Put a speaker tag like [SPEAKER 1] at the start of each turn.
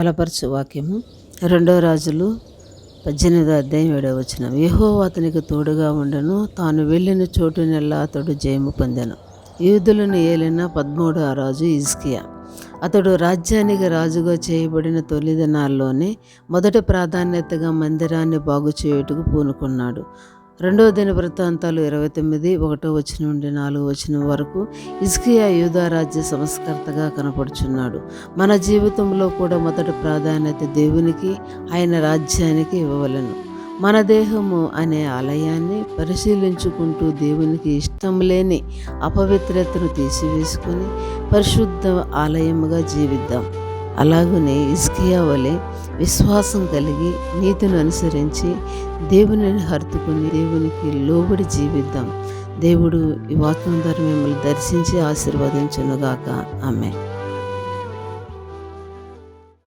[SPEAKER 1] బలపరచు వాక్యము. రెండో రాజులు పద్దెనిమిదో అధ్యాయం ఏడవ వచ్చిన యహో అతనికి తోడుగా ఉండను తాను వెళ్ళిన చోటునెల్లా అతడు జయము పొందాను. యూదులను ఏలిన పదమూడో రాజు ఇజ్కియా అతడు రాజ్యానికి రాజుగా చేయబడిన తొలి దినాల్లోనే మొదటి ప్రాధాన్యతగా మందిరాన్ని బాగు చేయుటకు పూనుకున్నాడు. రెండవ దిన వృత్తాంతాలు ఇరవై తొమ్మిది ఒకటో వచ్చిన నుండి నాలుగు వచ్చిన వరకు ఇస్కియా యూదారాజ్య సంస్కర్తగా కనపడుచున్నాడు. మన జీవితంలో కూడా మొదటి ప్రాధాన్యత దేవునికి ఆయన రాజ్యానికి ఇవ్వవలను. మన దేహము అనే ఆలయాన్ని పరిశీలించుకుంటూ దేవునికి ఇష్టం లేని అపవిత్రతను తీసివేసుకొని పరిశుద్ధ ఆలయముగా జీవిద్దాం. అలాగనే ఇస్కియా వలె విశ్వాసం కలిగి నీతిని అనుసరించి దేవుని హర్తుకుని దేవునికి లోబడి జీవిద్దాం. దేవుడు ఈ వాక్యం ద్వారా మిమ్మల్ని దర్శించి ఆశీర్వదించునుగాక. ఆమె